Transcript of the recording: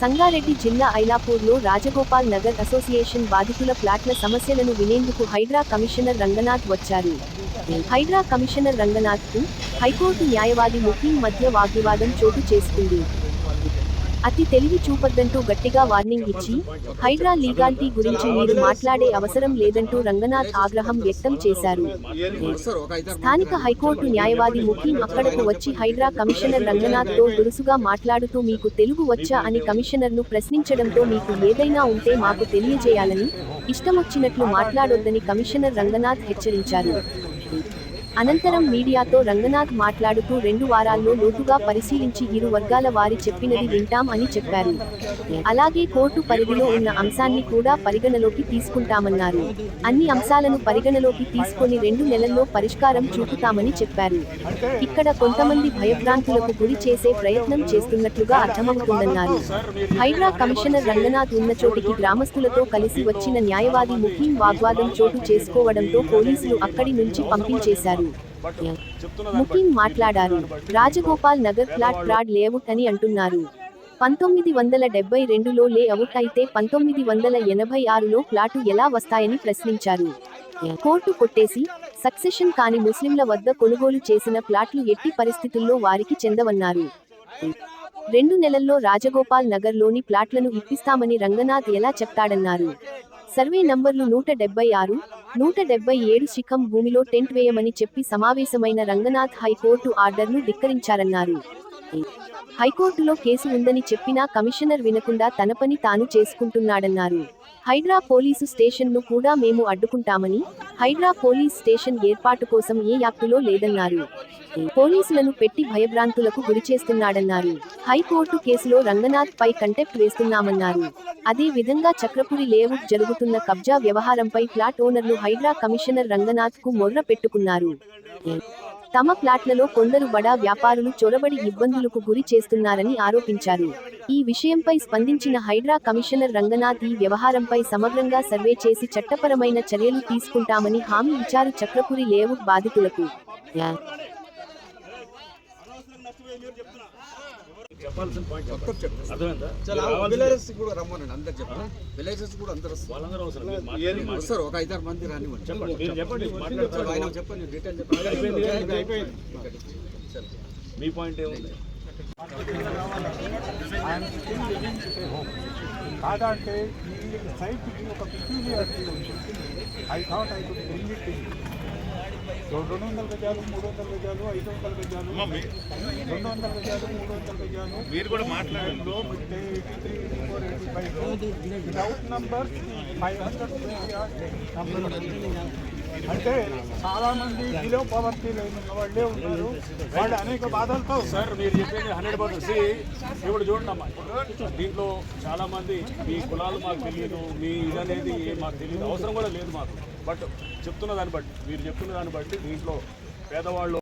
సంగారెడ్డి జిల్లా ఐలాపూర్లో రాజగోపాల్ నగర్ అసోసియేషన్ బాధితుల ఫ్లాట్ల సమస్యలను వినేందుకు హైడ్రా కమిషనర్ రంగనాథ్ వచ్చారు. హైడ్రా కమిషనర్ రంగనాథ్కు హైకోర్టు న్యాయవాది ముఖీం మధ్య వాగ్వివాదం చోటు చేసుకుంది. అతి తెలివి చూపొద్దంటూ గట్టిగా వార్నింగ్ ఇచ్చి హైడ్రా లీగాలిటీ గురించి మీరు మాట్లాడే అవసరం లేదంటూ రంగనాథ్ ఆగ్రహం వ్యక్తం చేశారు. స్థానిక హైకోర్టు న్యాయవాది ముఖీం అక్కడకు వచ్చి హైడ్రా కమిషనర్ రంగనాథ్తో దురుసుగా మాట్లాడుతూ మీకు తెలుగు వచ్చా? అని కమిషనర్ను ప్రశ్నించడంతో మీకు ఏదైనా ఉంటే మాకు తెలియజేయాలని ఇష్టమొచ్చినట్లు మాట్లాడొద్దని కమిషనర్ రంగనాథ్ హెచ్చరించారు. అనంతరం మీడియాతో రంగనాథ్ మాట్లాడుతూ రెండు వారాల్లో లోతుగా పరిశీలించి ఇరు వర్గాల వారి చెప్పినది వింటాం అని చెప్పారు. అలాగే కోర్టు పరిధిలో ఉన్న అంశాన్ని కూడా పరిగణలోకి తీసుకుంటామన్నారు. అన్ని అంశాలను పరిగణలోకి తీసుకొని రెండు నెలల్లో పరిష్కారం చూపుతామని చెప్పారు. ఇక్కడ కొంతమంది భయభ్రాంతులకు గురి చేసే ప్రయత్నం చేస్తున్నట్లుగా అర్థమవుతుందన్నారు. హైడ్రా కమిషనర్ రంగనాథ్ ఉన్న చోటికి గ్రామస్తులతో కలిసి వచ్చిన న్యాయవాది ముఖీం వాగ్వాదం చోటు చేసుకోవడంతో పోలీసులు అక్కడి నుంచి పంపించేశారు. ముఖీం మాట్లాడారు Rajagopal Nagar flat fraud layout అని అంటున్నారు. పంతొమ్మిది వందల డెబ్బై రెండులో లే అవుట్ అయితే పంతొమ్మిది వందల ఎనభై ఆరులో ఫ్లాటు ఎలా వస్తాయని ప్రశ్నించారు. కోర్టు కొట్టేసి సక్సెషన్ కాని ముస్లింల వద్ద కొనుగోలు చేసిన ప్లాట్లు ఎట్టి పరిస్థితుల్లో వారికి చెందవన్నారు. రెండు నెలల్లో రాజగోపాల్ నగర్లోని ప్లాట్లను ఇప్పిస్తామని రంగనాథ్ ఎలా చెప్తాడన్నారు. సర్వే నంబర్లు నూట డెబ్బై ఆరు నూట డెబ్బై ఏడు శిఖం భూమిలో టెంట్ వేయమని చెప్పి సమావేశమైన రంగనాథ్ హైకోర్టు ఆర్డర్ను ధిక్కరించారన్నారు. హైకోర్టులో కేసు ఉందని చెప్పినా కమిషనర్ వినకుండా తన పని తాను చేసుకుంటున్నాడన్నారు. హైడ్రా పోలీసు స్టేషన్ను కూడా మేము అడ్డుకుంటామని హైడ్రా పోలీస్ స్టేషన్ ఏర్పాటు కోసం ఏ యాక్టులో లేదన్నారు. పోలీసులను పెట్టి భయభ్రాంతులకు గురిచేస్తున్నాడన్నారు హైకోర్టు కేసులో రంగనాథ్ పై కంటెప్ట్ వేస్తున్నామన్నారు. అదే విధంగా చక్రపురి లేఅవుట్ జరుగుతున్న కబ్జా వ్యవహారంపై ఫ్లాట్ ఓనర్లు హైడ్రా కమిషనర్ రంగనాథ్కు మొర్ర పెట్టుకున్నారు. తమ ఫ్లాట్లలో కొందరు బడా వ్యాపారులు చొరబడి ఇబ్బందులకు గురి చేస్తున్నారని ఆరోపించారు. ఈ విషయంపై స్పందించిన హైడ్రా కమిషనర్ రంగనాథ్ ఈ వ్యవహారంపై సమగ్రంగా సర్వే చేసి చట్టపరమైన చర్యలు తీసుకుంటామని హామీ ఇచ్చారు చక్రపురి లేఅవుట్ బాధితులకు. చెప్పాల్సిన పాయింట్. అర్థమైందా. విలేజెస్ కూడా రమ్మనండి అందరు చెప్పండి. విలేజెస్ కూడా అందరు. వాళ్ళందరూ అవసరం. వస్తారు ఒక ఐదారు మంది రానివ్వండి. చెప్పండి మీరు చెప్పండి ఆయన చెప్పండి డీటెయిల్ చెప్పండి. మీ పాయింట్ ఏముంది? కాదా అంటే ఈ సైట్కి ఒక పిక్యూలియారిటీ ఉంది. I thought I could bring it రెండు వందల గజాలు మూడు వందల గజాలు ఐదు వందల గజాలు రెండు వందల గజాలు మూడు వందల గజాలు మీరు కూడా మాట్లాడండి డౌట్ నంబర్ ఫైవ్ హండ్రెడ్ అంటే చాలా మంది బిలో పవర్టీ లేని వాళ్ళే ఉన్నారు. వాళ్ళు అనేక బాధలతో సార్ మీరు చెప్పేది హండ్రెడ్ పర్సెంట్. ఇప్పుడు చూడండి అమ్మా. దీంట్లో చాలా మంది మీ కులాలు మాకు తెలియదు మీ ఇది అనేది మాకు తెలియదు అవసరం కూడా లేదు మాకు. బట్ చెప్తున్న దాన్ని బట్టి మీరు చెప్తున్న దాన్ని బట్టి దీంట్లో పేదవాళ్ళు